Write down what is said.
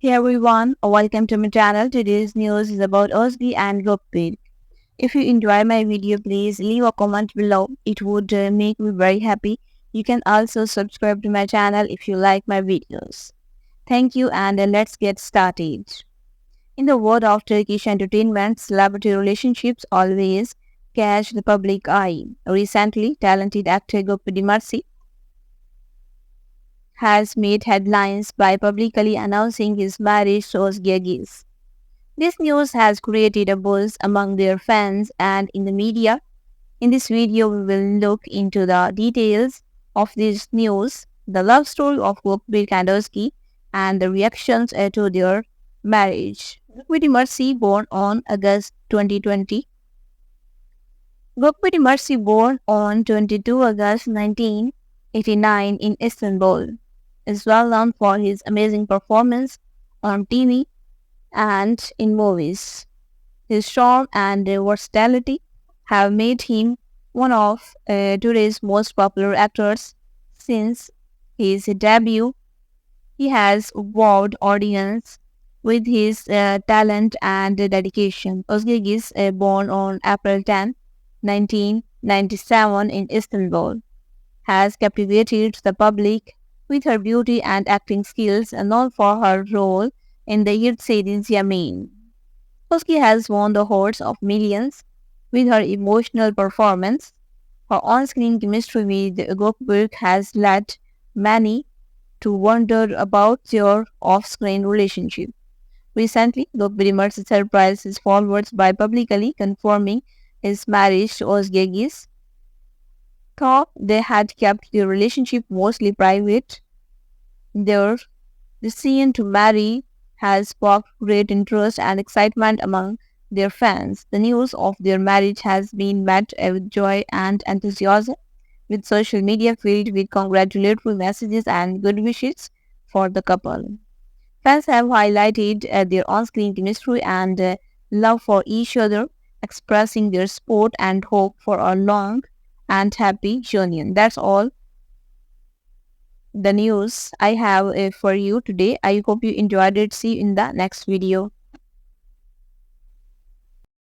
Hey everyone, welcome to my channel. Today's news is about Ozgi and Gokpir. If you enjoy my video, please leave a comment below. It would uh, make me very happy. You can also subscribe to my channel if you like my videos. Thank you and uh, let's get started. In the world of Turkish entertainment, celebrity relationships always catch the public eye. Recently, talented actor Gokpir Marsi has made headlines by publicly announcing his marriage to Ozgi This news has created a buzz among their fans and in the media. In this video, we will look into the details of this news, the love story of Gokpir Kandoski, and the reactions to their marriage. Gokpir Marsi born on August 2020. Gokpir Marsi born on 22 August 1989 in Istanbul is well known for his amazing performance on TV and in movies. His charm and versatility have made him one of uh, today's most popular actors since his debut. He has wowed audience with his uh, talent and dedication. Özge is uh, born on April 10, 1997 in Istanbul, has captivated the public with her beauty and acting skills and known for her role in the hit series Yamin. Ozgi has won the hearts of millions with her emotional performance. Her on-screen chemistry with Gokberk has led many to wonder about their off-screen relationship. Recently, Gokbir surprised his followers by publicly confirming his marriage to Ozgi thought they had kept their relationship mostly private. Their decision to marry has sparked great interest and excitement among their fans. The news of their marriage has been met with joy and enthusiasm, with social media filled with congratulatory messages and good wishes for the couple. Fans have highlighted uh, their on-screen chemistry and uh, love for each other, expressing their support and hope for a long and happy union. That's all the news I have uh, for you today. I hope you enjoyed it. See you in the next video.